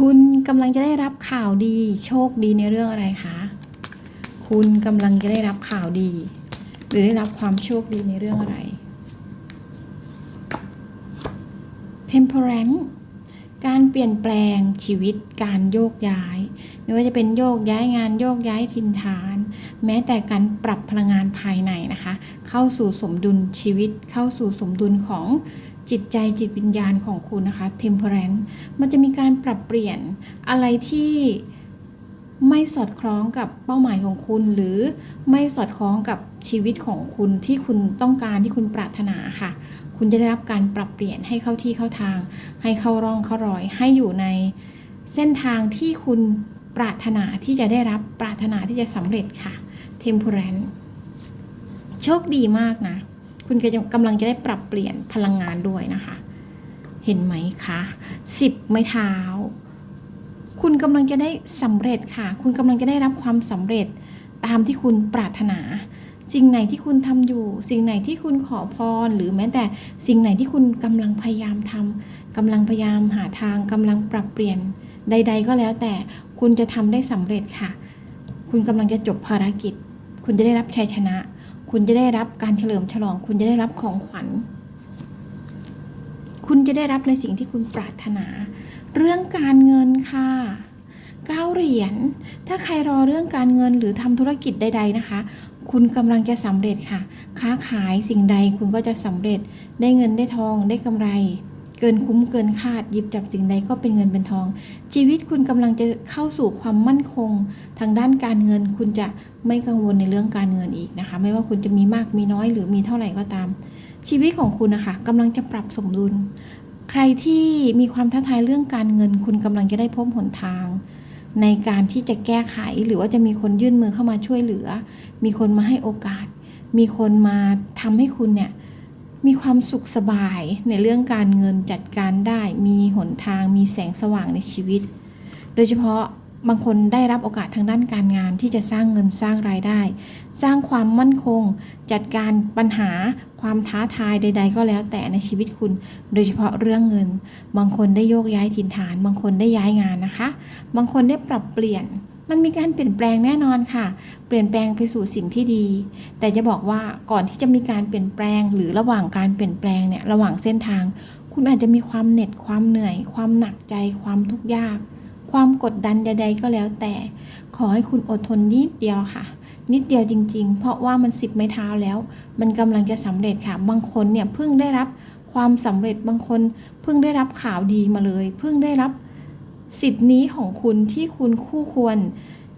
คุณกำลังจะได้รับข่าวดี โชคดีในเรื่องอะไรคะ คุณกำลังจะได้รับข่าวดี หรือได้รับความโชคดีในเรื่องอะไร temperance การเปลี่ยนแปลงชีวิตการโยกย้าย ไม่ว่าจะเป็นโยกย้ายงานโยกย้ายถิ่นฐาน แม้แต่การปรับพลังงานภายในนะคะ เข้าสู่สมดุลชีวิตเข้าสู่สมดุลของ จิตใจจิตวิญญาณของคุณนะคะ temperance มันจะมีการปรับเปลี่ยนอะไรที่ไม่สอดคล้องกับเป้าหมายของคุณ หรือไม่สอดคล้องกับชีวิตของคุณที่คุณต้องการที่คุณปรารถนาค่ะ คุณจะได้รับการปรับเปลี่ยนให้เข้าที่เข้าทาง ให้เข้าร่องเข้ารอย ให้อยู่ในเส้นทางที่คุณปรารถนาที่จะได้รับปรารถนาที่จะสำเร็จค่ะ temperance โชคดีมากนะ คุณกำลังจะได้ปรับเปลี่ยนพลังงานด้วยนะคะ เห็นไหมคะสิบไม้เท้า คุณกำลังจะได้สำเร็จค่ะ คุณกำลังจะได้รับความสำเร็จตามที่คุณปรารถนาสิ่งไหนที่คุณทำอยู่ สิ่งไหนที่คุณขอพร หรือแม้แต่สิ่งไหนที่คุณกำลังพยายามทำกำลังพยายามหาทางกำลังปรับเปลี่ยนใด ๆ ก็แล้วแต่คุณจะทำได้สำเร็จค่ะ คุณกำลังจะจบภารกิจ คุณจะได้รับชัยชนะ คุณจะได้รับการเฉลิมฉลอง คุณจะได้รับของขวัญ คุณจะได้รับในสิ่งที่คุณปรารถนา เรื่องการเงินค่ะเก้าเหรียญ ถ้าใครรอเรื่องการเงินหรือทำธุรกิจใด ๆ นะคะ คุณกำลังจะสำเร็จค่ะ ค้าขายสิ่งใดคุณก็จะสำเร็จ ได้เงินได้ทองได้กำไร เกินคุ้มเกินคาดหยิบจับสิ่งใดก็เป็นเงินเป็นทอง ชีวิตคุณกำลังจะเข้าสู่ความมั่นคง ทางด้านการเงิน คุณจะไม่กังวลในเรื่องการเงินอีกนะคะ ไม่ว่าคุณจะมีมากมีน้อยหรือมีเท่าไหร่ก็ตาม ชีวิตของคุณนะคะกำลังจะปรับสมดุล ใครที่มีความท้าทายเรื่องการเงิน คุณกำลังจะได้พบหนทางในการที่จะแก้ไขหรือว่าจะมีคนยื่นมือเข้ามาช่วยเหลือ มีคนมาให้โอกาส มีคนมาทำให้คุณเนี่ย มีความสุขสบายในเรื่องการเงินจัดการได้มีหนทางมีแสงสว่างในชีวิต โดยเฉพาะบางคนได้รับโอกาสทางด้านการงานที่จะสร้างเงินสร้างรายได้ สร้างความมั่นคง จัดการปัญหาความท้าทายใด ๆ ก็แล้วแต่ในชีวิตคุณ โดยเฉพาะเรื่องเงิน บางคนได้โยกย้ายถิ่นฐาน บางคนได้ย้ายงานนะคะ บางคนได้ปรับเปลี่ยน มันมีการเปลี่ยนแปลงแน่นอนค่ะ เปลี่ยนแปลงไปสู่สิ่งที่ดี แต่จะบอกว่าก่อนที่จะมีการเปลี่ยนแปลง หรือระหว่างการเปลี่ยนแปลงเนี่ยระหว่างเส้นทาง คุณอาจจะมีความเหน็ดความเหนื่อย ความหนักใจความทุกข์ยาก ความกดดันใด ๆ ก็แล้วแต่ ขอให้คุณอดทนนิดเดียวค่ะ นิดเดียวจริง ๆ เพราะว่ามันสิบไม้เท้าแล้ว มันกำลังจะสำเร็จค่ะ บางคนเนี่ยเพิ่งได้รับความสำเร็จบางคนเพิ่งได้รับข่าวดีมาเลย เพิ่งได้รับ สิทธิ์นี้ของคุณที่คุณคู่ควร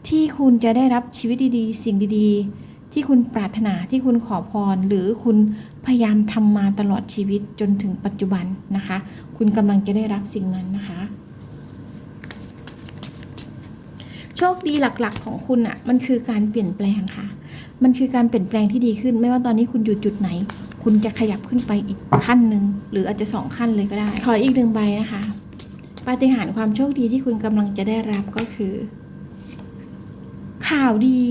ที่คุณจะได้รับชีวิตดีๆ สิ่งดีๆ ที่คุณปรารถนาที่คุณขอพร หรือคุณพยายามทำมาตลอดชีวิตจนถึงปัจจุบันนะคะ คุณกำลังจะได้รับสิ่งนั้นนะคะโชคดีหลักๆของคุณอะ่ะมันคือการเปลี่ยนแปลงค่ะ มันคือการเปลี่ยนแปลงที่ดีขึ้น ไม่ว่าตอนนี้คุณอยู่จุดไหน คุณจะขยับขึ้นไปอีกขั้นหนึ่งหรืออาจจะสองขั้นเลยก็ได้ ขออีกหนึ่งใบนะคะ ปาฏิหาริย์ความโชคดีที่คุณกำลังจะได้รับก็คือ ข่าวดี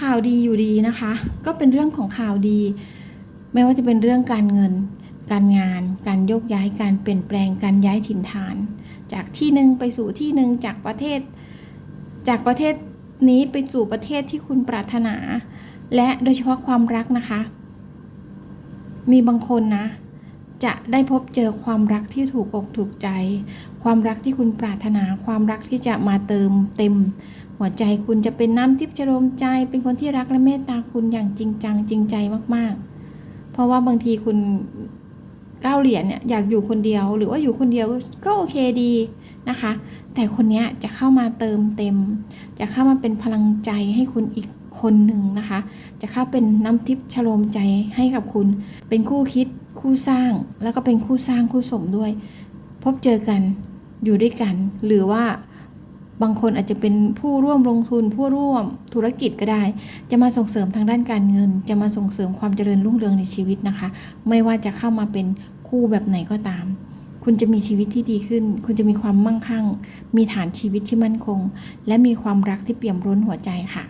ข่าวดีอยู่ดีนะคะ ก็เป็นเรื่องของข่าวดี ไม่ว่าจะเป็นเรื่องการเงิน การงาน การโยกย้ายการเปลี่ยนแปลงการย้ายถิ่นฐาน จากที่หนึ่งไปสู่ที่หนึ่งจากประเทศ จากประเทศนี้ไปสู่ประเทศที่คุณปรารถนา และโดยเฉพาะความรักนะคะ มีบางคนนะ จะได้พบเจอความรักที่ถูกอกถูกใจ ความรักที่คุณปรารถนา ความรักที่จะมาเติมเต็ม หัวใจคุณจะเป็นน้ำทิพย์จรมใจ เป็นคนที่รักและเมตตาคุณอย่างจริงจังจริงใจมากๆ เพราะว่าบางทีคุณก้าวเหรียญเนี่ยอยากอยู่คนเดียว หรือว่าอยู่คนเดียวก็โอเคดีนะคะ แต่คนนี้จะเข้ามาเติมเต็ม จะเข้ามาเป็นพลังใจให้คุณอีกคนหนึ่งนะคะ จะเข้าเป็นน้ำทิพย์ชโลมใจให้กับคุณ เป็นคู่คิด คู่สร้างแล้วก็เป็นคู่สร้างคู่สมด้วย พบเจอกันอยู่ด้วยกัน หรือว่าบางคนอาจจะเป็นผู้ร่วมลงทุนผู้ร่วมธุรกิจก็ได้ จะมาส่งเสริมทางด้านการเงิน จะมาส่งเสริมความเจริญรุ่งเรืองในชีวิตนะคะ ไม่ว่าจะเข้ามาเป็นคู่แบบไหนก็ตาม คุณจะมีชีวิตที่ดีขึ้น คุณจะมีความมั่งคั่ง มีฐานชีวิตที่มั่นคง และมีความรักที่เปี่ยมล้นหัวใจค่ะ